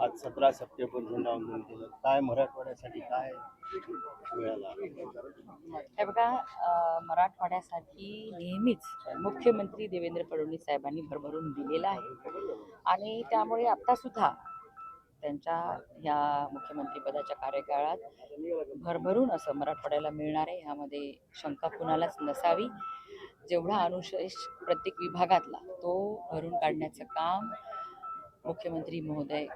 आज सतरा सप्टेंबर झेंडा वंदन केलं काय मराठवाड्यासाठी काय मिळाला? हे बघा अ, मराठवाड्यासाठी नेहमीच मुख्यमंत्री देवेंद्र फडणवीस साहेबांनी भरभरून दिलेला आहे. आणि त्यामुळे आता सुद्धा त्यांच्या ह्या मुख्यमंत्रीपदाच्या कार्यकाळात भरभरून असं मराठवाड्याला मिळणार आहे. ह्यामध्ये शंका कुणालाच नसावी. जेवढा अनुशेष प्रत्येक विभागातला तो भरून काढण्याचं काम मुख्यमंत्री महोदय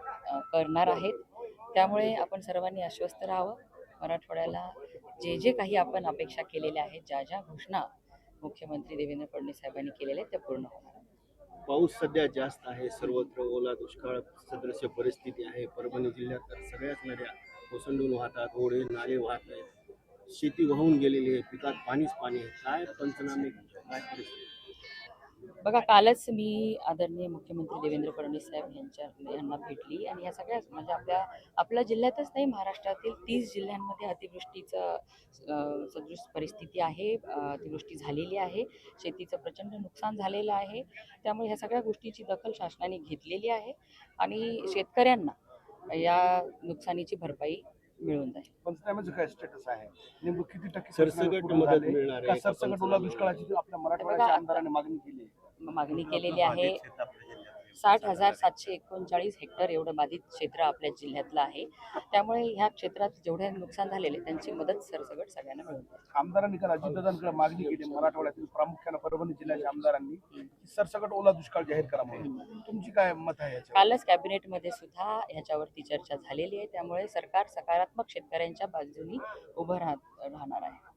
करणार आहेत. त्यामुळे आपण सर्वांनी आश्वस्त राहावं. मराठवाड्याला जे जे काही आपण अपेक्षा केलेल्या आहेत ज्या ज्या घोषणा मुख्यमंत्री देवेंद्र फडणवीस साहेबांनी केलेल्या आहेत त्या पूर्ण होणार. पाऊस सध्या जास्त आहे सर्वत्र ओला दुष्काळ सदृश्य परिस्थिती आहे. परभणी जिल्ह्यात तर सगळ्याच नद्या कोसंडून वाहतात ओढे नाले वाहत आहेत. शेती वाहून गेलेली आहे पिकात पाणीच पाणी आहे. काय पंचनामे काय परिस्थिती? बघा कालच मी आदरणीय मुख्यमंत्री देवेंद्र फडणवीस साहेब यांच्या यांना भेटली आणि या सगळ्या म्हणजे आपल्या आपल्या जिल्ह्यातच नाही महाराष्ट्रातील तीस जिल्ह्यांमध्ये अतिवृष्टीचं सदृश परिस्थिती आहे अतिवृष्टी झालेली आहे शेतीचं प्रचंड नुकसान झालेलं आहे त्यामुळे ह्या सगळ्या गोष्टीची दखल शासनाने घेतलेली आहे आणि शेतकऱ्यांना या नुकसानीची भरपाई मिळून जाईल पंचनाम्याचं काय स्टेटस आहे नेमकं किती टक्के सरसकट मदत? मिळणार आहे सरसकट ओला? दुष्काळाची आपल्या मराठवाड्याच्या आमदारांनी मागणी केली. मागणी केलेली आहे. साठ हजार सातशे एकोणचाळीस हेक्टर एवढं बाधित क्षेत्र आपल्या जिल्ह्यातलं आहे. त्यामुळे ह्या क्षेत्रात जेवढे नुकसान झालेले त्यांची मदत सरसकट सगळ्यांना मिळून जाईल. आमदारांनी काल अजितदादांकडे मागणी केली मराठवाड्यातील प्रामुख्यानं परभणी जिल्ह्याच्या आमदारांनी की सरसकट ओला दुष्काळ जाहीर करा म्हणून. तुमची काय मत आहे याच्यावर? कालच कॅबिनेटमध्ये सुद्धा ह्याच्यावरती चर्चा झालेली आहे त्यामुळे सरकार सकारात्मक शेतकऱ्यांच्या बाजूनी उभं राहत राहणार आहे.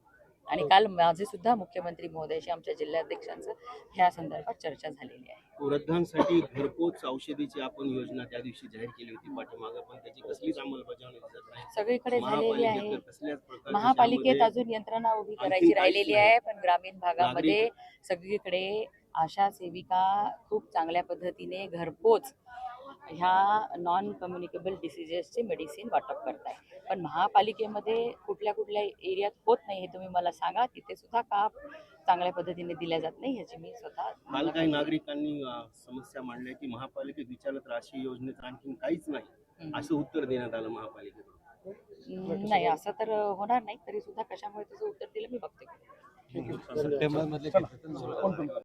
आणि काल माझे सुद्धा मुख्यमंत्री महोदयाशी आमच्या जिल्हाध्यक्षांचं ह्या संदर्भात चर्चा झालेली आहे. वृद्धांसाठी घरपोच औषधीची आपण योजना त्या दिवशी जाहीर केली होती. पाठीमागं पण त्याची कसलीच अंमलबजावणी दिसत नाही. सगळीकडे झालेली आहे. महापालिकेत अजून यंत्रणा उभी करायची राहिलेली. आहे पण ग्रामीण भागामध्ये सगळीकडे आशा सेविका खूप चांगल्या पद्धतीने घरपोच ह्या नॉन कम्युनिकेबल डिसिजेसचे मेडिसिन वाटप करताय. पण महापालिकेमध्ये कुठल्या कुठल्या एरियात होत नाही हे तुम्ही मला सांगा. तिथे सुद्धा का चांगल्या पद्धतीने दिल्या जात नाही ह्याची मी स्वतः काल काही नागरिकांनी समस्या मांडल्या की महापालिकेत विचारलं तर अशी योजनेत आणखीन काहीच नाही. असं उत्तर देण्यात आलं महापालिकेत नाही असं तर होणार नाही. तरी सुद्धा कशामुळे त्याचं उत्तर दिलं मी बघते?